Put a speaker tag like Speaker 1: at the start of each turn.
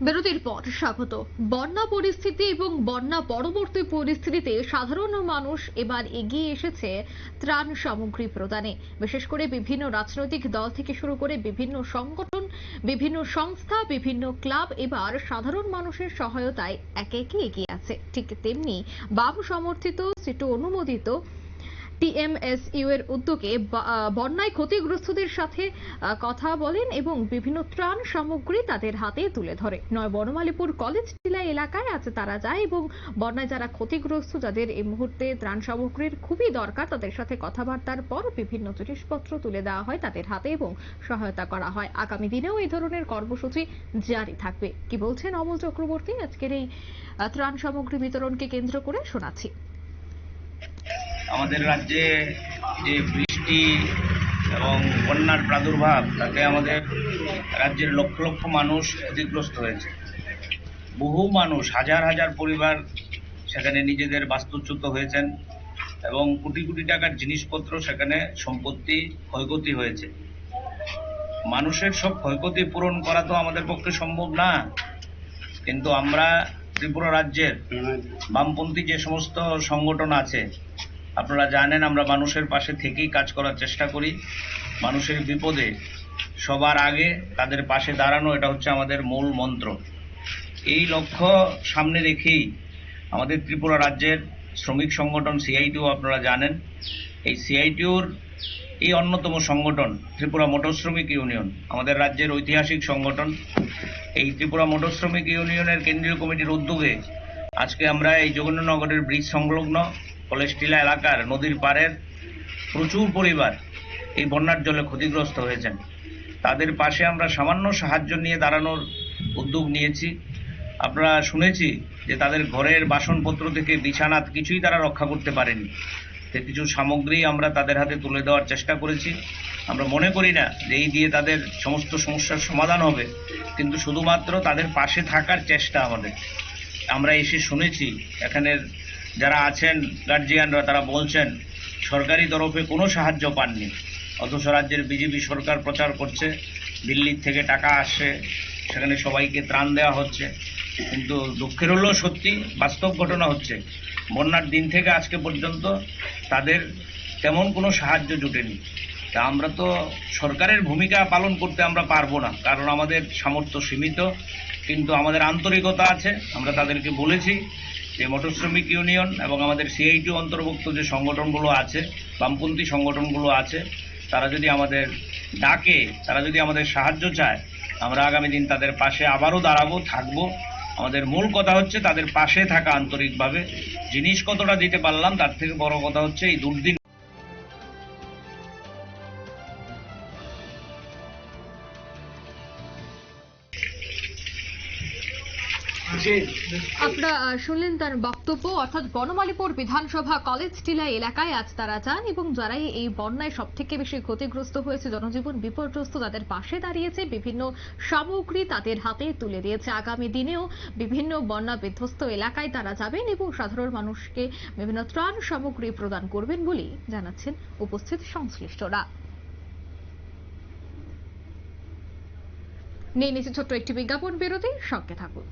Speaker 1: বিরতির পর স্বাগত। বন্যা পরিস্থিতি এবং বন্যা পরবর্তী পরিস্থিতিতে সাধারণ মানুষ এবার এগিয়ে এসেছে ত্রাণ সামগ্রী প্রদানে। বিশেষ করে বিভিন্ন রাজনৈতিক দল থেকে শুরু করে বিভিন্ন সংগঠন, বিভিন্ন সংস্থা, বিভিন্ন ক্লাব এবার সাধারণ মানুষের সহায়তায় একে একে এগিয়ে আছে। ঠিক তেমনি বাম সমর্থিত, সিটু অনুমোদিত টিএমএসইউ এর উদ্যোগে বন্যায় ক্ষতিগ্রস্তদের সাথে কথা বলেন এবং বিভিন্ন ত্রাণ সামগ্রী তাদের হাতে তুলে ধরে। নয়, বনমালীপুর কলেজ টিলা এলাকায় আজ তারা যায় এবং বন্যায় যারা ক্ষতিগ্রস্ত, যাদের এই মুহূর্তে ত্রাণ সামগ্রীর খুবই দরকার, তাদের সাথে কথাবার্তার পর বিভিন্ন জিনিসপত্র তুলে দেওয়া হয় তাদের হাতে এবং সহায়তা করা হয়। আগামী দিনেও এই ধরনের কর্মসূচি জারি থাকবে। কি বলছেন অমল চক্রবর্তী? আজকের এই ত্রাণ সামগ্রী বিতরণকে কেন্দ্র করে শোনাচ্ছি।
Speaker 2: আমাদের রাজ্যে যে বৃষ্টি এবং বন্যার প্রাদুর্ভাব, তাতে আমাদের রাজ্যের লক্ষ লক্ষ মানুষ ক্ষতিগ্রস্ত হয়েছে। বহু মানুষ, হাজার হাজার পরিবার সেখানে নিজেদের বাস্তুচ্যুত হয়েছেন এবং কোটি কোটি টাকার জিনিসপত্র সেখানে সম্পত্তি ক্ষয়ক্ষতি হয়েছে। মানুষের সব ক্ষয়ক্ষতি পূরণ করা তো আমাদের পক্ষে সম্ভব না। কিন্তু আমরা ত্রিপুরা রাজ্যের বামপন্থী যে সমস্ত সংগঠন আছে আপনারা জানেন, আমরা মানুষের পাশে থেকেই কাজ করার চেষ্টা করি। মানুষের বিপদে সবার আগে তাদের পাশে দাঁড়ানো, এটা হচ্ছে আমাদের মূল মন্ত্র। এই লক্ষ্য সামনে রেখেই আমাদের ত্রিপুরা রাজ্যের শ্রমিক সংগঠন সিআইটিও আপনারা জানেন। এই সিআইটিউর এই অন্যতম সংগঠন ত্রিপুরা মোটর শ্রমিক ইউনিয়ন, আমাদের রাজ্যের ঐতিহাসিক সংগঠন। এই ত্রিপুরা মোটর শ্রমিক ইউনিয়নের কেন্দ্রীয় কমিটির উদ্যোগে আজকে আমরা এই যোগেন্দ্রনগরের ব্রিজ সংলগ্ন কলেজ টিলা এলাকার নদীর পাড়ের প্রচুর পরিবার এই বন্যার জলে ক্ষতিগ্রস্ত হয়েছেন। তাদের পাশে আমরা সামান্য সাহায্য নিয়ে দাঁড়ানোর উদ্যোগ নিয়েছি। আপনারা শুনেছি যে তাদের ঘরের বাসনপত্র থেকে বিছানা কিছুই তারা রক্ষা করতে পারেনি। তো কিছু সামগ্রী আমরা তাদের হাতে তুলে দেওয়ার চেষ্টা করেছি। আমরা মনে করি না যে এই দিয়ে তাদের সমস্ত সমস্যার সমাধান হবে, কিন্তু শুধুমাত্র তাদের পাশে থাকার চেষ্টা আমাদের। আমরা এসে শুনেছি এখানের যারা আছেন গার্জিয়ানরা তারা বলছেন, সরকারি তরফে কোনো সাহায্য পাননি। অথচ রাজ্যের বিজেপি সরকার প্রচার করছে, দিল্লির থেকে টাকা আসছে সেখানে সবাইকে ত্রাণ দেওয়া হচ্ছে। কিন্তু দুঃখের হলেও সত্যি, বাস্তব ঘটনা হচ্ছে, বন্যার দিন থেকে আজকে পর্যন্ত তাদের তেমন কোনো সাহায্য জুটেনি। তা আমরা তো সরকারের ভূমিকা পালন করতে আমরা পারব না, কারণ আমাদের সামর্থ্য সীমিত, কিন্তু আমাদের আন্তরিকতা আছে, আমরা তাদেরকে বলেছি যে মোটর শ্রমিক ইউনিয়ন এবং আমাদের সিআইটি অন্তর্ভুক্ত যে সংগঠনগুলো আছে, বামপন্থী সংগঠনগুলো আছে, তারা যদি আমাদের ডাকে, তারা যদি আমাদের সাহায্য চায়, আমরা আগামী দিন তাদের পাশে আবারও দাঁড়াবো, থাকব। আমাদের মূল কথা হচ্ছে তাদের পাশে থাকা আন্তরিকভাবে। জিনিস কতটা দিতে পারলাম, তার থেকে বড় কথা হচ্ছে এই দুর্দিন
Speaker 1: আপনারা শুনলেন তার বক্তব্য, অর্থাৎ বনমালীপুর বিধানসভা কলেজ টিলা এলাকায় আজ তারা যান এবং যারাই এই বন্যায় সব থেকে বেশি ক্ষতিগ্রস্ত হয়েছে, জনজীবন বিপর্যস্ত তাদের পাশে দাঁড়িয়েছে, বিভিন্ন সামগ্রী তাদের হাতে তুলে দিয়েছে। আগামী দিনেও বিভিন্ন বন্যা বিধ্বস্ত এলাকায় তারা যাবেন এবং সাধারণ মানুষকে বিভিন্ন ত্রাণ সামগ্রী প্রদান করবেন বলেই জানাচ্ছেন উপস্থিত সংশ্লিষ্টরা। নিয়ে নিচ্ছে ছোট্ট একটি বিজ্ঞাপন বিরতি, সঙ্গে থাকুন।